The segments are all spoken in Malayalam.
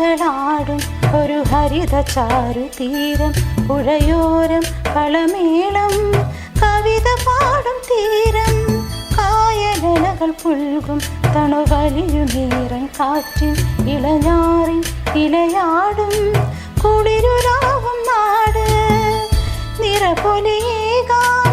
ഒരു ഹരിത ചാരു തീരം പുഴയോരം കളമേളം കവിത പാടും തീരം കായലകൾ പുൽകും തണുവലിയു നീറൻ കാറ്റിൻ ഇളഞ്ഞാറിൻ ഇലയാടും കുളിരുരാവും നാട് നിറപൊലിയേകാമെന്നറിയ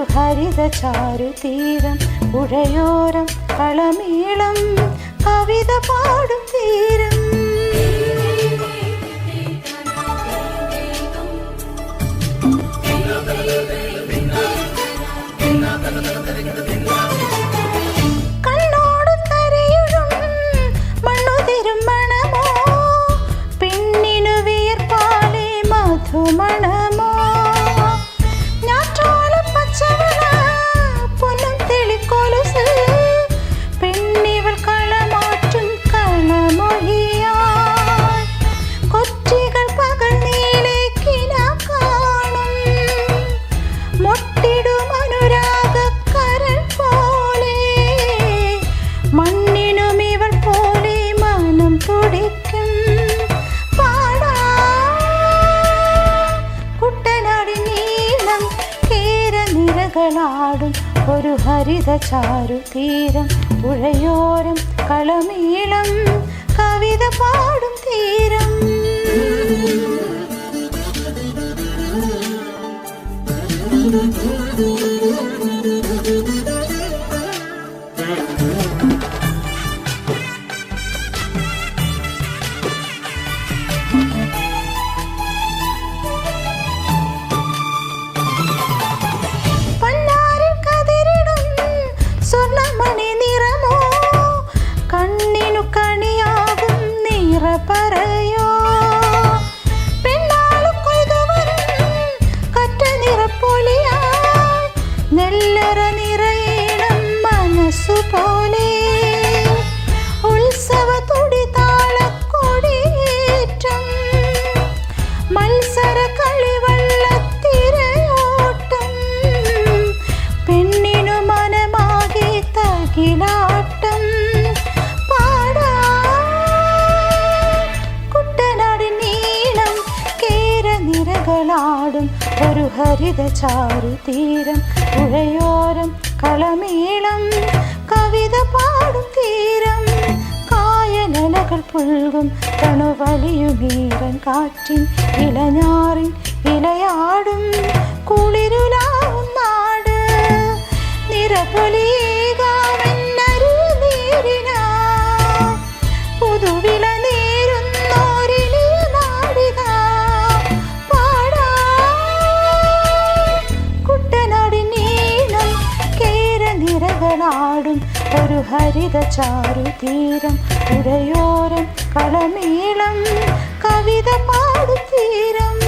ഒരു ഹരിത ചാരു തീരം പുഴയോരം കളമീളം കവിത പാടും തീരം. കേരനിരകളാടും ഒരു ഹരിത ചാരു തീരം പുഴയോരം കളമീളം കവിത പാടും തീരം. നിറമോ? ഒരു ഹരിത ചാരു തീരം പുഴയോരം കളമീളം കവിത പാടും തീരം കായലകൾ പുൽകും തണുവലിയുമീരൻ കാറ്റിൻ ഇലഞ്ഞാറിൻ ഇലയാടും കുളിരുലാവും നാട് നിറപൊലിയേകാമെന്നറിയ കേരനിരകളാടും ഒരു ഹരിത ചാരു തീരം പുഴയോരം കളമേളം കവിത പാടും തീരം.